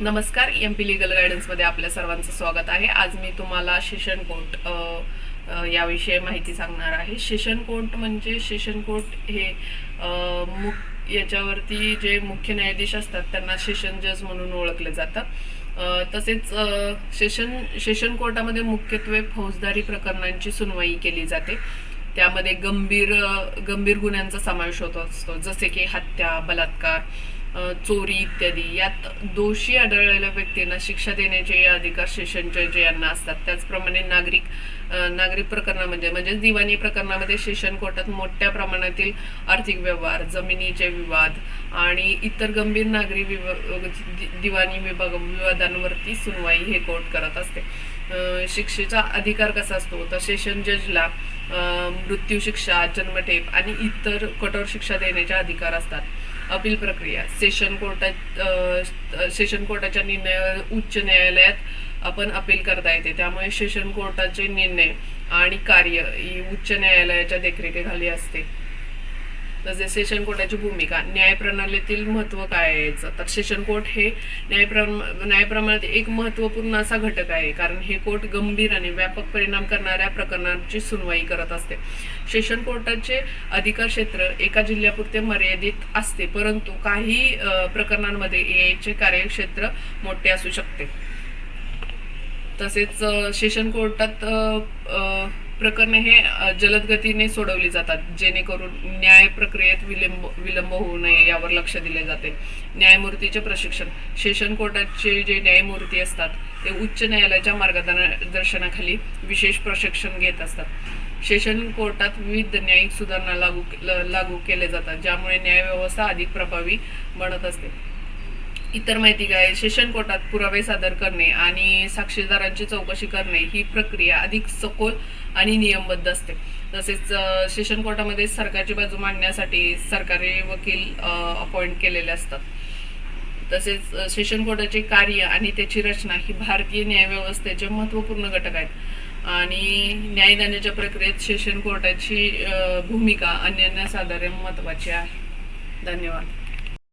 नमस्कार M P legal गायडन्समध्ये आपल्या सर्वांचं स्वागत आहे. आज मी तुम्हाला सेशन कोर्ट याविषयी माहिती सांगणार आहे. सेशन कोर्ट म्हणजे सेशन कोर्ट हे मुख याच्यावरती जे मुख्य न्यायाधीश असतात त्यांना सेशन जज म्हणून ओळखलं जातं तसेच अ, सेशन सेशन कोर्टामध्ये मुख्यत्वे फौजदारी प्रकरणांची सुनवाई केली जाते. त्यामध्ये गंभीर गंभीर गुन्ह्यांचा समावेश होत असतो जसे की हत्या बलात्कार चोरी इत्यादी. यात दोषी आढळलेल्या व्यक्तींना शिक्षा देण्याचे अधिकार सेशन जज यांना असतात. त्याचप्रमाणे नागरिक नागरिक प्रकरणामध्ये म्हणजे दिवाणी प्रकरणामध्ये सेशन कोर्टात मोठ्या प्रमाणातील आर्थिक व्यवहार जमिनीचे विवाद आणि इतर गंभीर नागरी विवा दि- दिवाणी विभाग विवादांवरती सुनवाई हे कोर्ट करत असते. शिक्षेचा अधिकार कसा असतो? तर सेशन जजला मृत्यू शिक्षा जन्मठेप आणि इतर कठोर शिक्षा देण्याचे अधिकार असतात. अपील प्रक्रिया. सेशन कोर्टात सेशन कोर्टाच्या निर्णयावर उच्च न्यायालयात आपण अपील करता येते. त्यामुळे सेशन कोर्टाचे निर्णय आणि कार्य ही उच्च न्यायालयाच्या देखरेखीखाली असते. तसेच सेशन कोर्टाची भूमिका न्यायप्रणालीतील महत्त्व काय आहे याचं? तर सेशन कोर्ट हे न्यायप्रम न्यायप्रमाणात एक महत्त्वपूर्ण असा घटक आहे कारण हे कोर्ट गंभीर आणि व्यापक परिणाम करणाऱ्या प्रकरणांची सुनवाई करत असते. सेशन कोर्टाचे अधिकार क्षेत्र एका जिल्ह्यापुरते मर्यादित असते परंतु काही प्रकरणांमध्ये याचे कार्यक्षेत्र मोठे असू शकते. तसेच सेशन कोर्टात प्रकरणे हे जलद गतीने सोडवली जातात जेणेकरून न्याय प्रक्रियेत विलंब विलंब होऊ नये यावर लक्ष दिले जाते. न्यायमूर्तीचे प्रशिक्षण सेशन कोर्टाचे जे न्यायमूर्ती असतात ते उच्च न्यायालयाच्या मार्गदर्शनाखाली विशेष प्रशिक्षण घेत असतात. सेशन कोर्टात विविध न्यायिक सुधारणा लागू लागू केले जातात ज्यामुळे न्यायव्यवस्था अधिक प्रभावी बनत असते. इतर माहिती काय सेशन कोर्टात पुरावे सादर करणे आणि साक्षीदारांची चौकशी करणे ही प्रक्रिया अधिक सखोल आणि नियमबद्ध असते. तसेच सेशन कोर्टामध्ये सरकारची बाजू मांडण्यासाठी सरकारी वकील अपॉइंट केलेले असतात. तसेच सेशन कोर्टाचे कार्य आणि त्याची रचना ही भारतीय न्यायव्यवस्थेचे महत्त्वपूर्ण घटक आहेत. आणि न्यायदानाच्या प्रक्रियेत सेशन कोर्टाची भूमिका अनन्यसाधारण महत्त्वाची आहे. धन्यवाद.